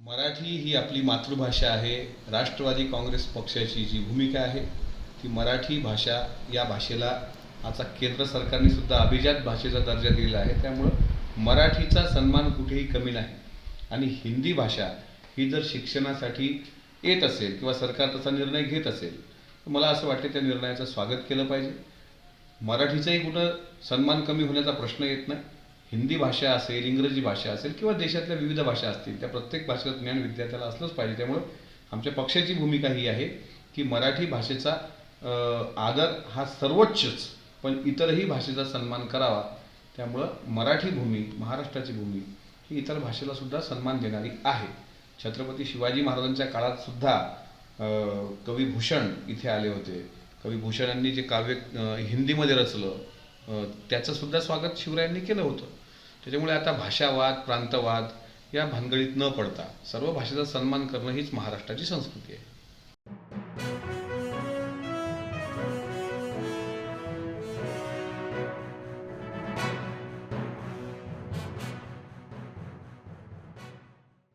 मराठी ही आपली मातृभाषा आहे. राष्ट्रवादी काँग्रेस पक्षाची जी भूमिका आहे ती मराठी भाषा या भाषेला आता केंद्र सरकारने सुद्धा अभिजात भाषेचा दर्जा दिलेला आहे. त्यामुळं मराठीचा सन्मान कुठेही कमी नाही. आणि हिंदी भाषा ही जर शिक्षणासाठी येत असेल किंवा सरकार तसा निर्णय घेत असेल तर मला असं वाटते त्या निर्णयाचं स्वागत केलं पाहिजे. मराठीचाही कुठं सन्मान कमी होण्याचा प्रश्न येत नाही. हिंदी भाषा असेल इंग्रजी भाषा असेल किंवा देशातल्या विविध भाषा असतील त्या प्रत्येक भाषेचं ज्ञान विद्यार्थ्याला असलंच पाहिजे. त्यामुळं आमच्या पक्षाची भूमिका ही आहे की मराठी भाषेचा आदर हा सर्वोच्चच पण इतरही भाषेचा सन्मान करावा. त्यामुळं मराठी भूमी महाराष्ट्राची भूमी ही इतर भाषेला सुद्धा सन्मान देणारी आहे. छत्रपती शिवाजी महाराजांच्या काळात सुद्धा कवी भूषण इथे आले होते. कवी भूषण यांनी जे काव्य हिंदीमध्ये रचलं त्याचं सुद्धा स्वागत शिवरायांनी केलं होतं. त्याच्यामुळे आता भाषावाद प्रांतवाद या भानगडीत न पडता सर्व भाषेचा सन्मान करणं हीच महाराष्ट्राची संस्कृती आहे.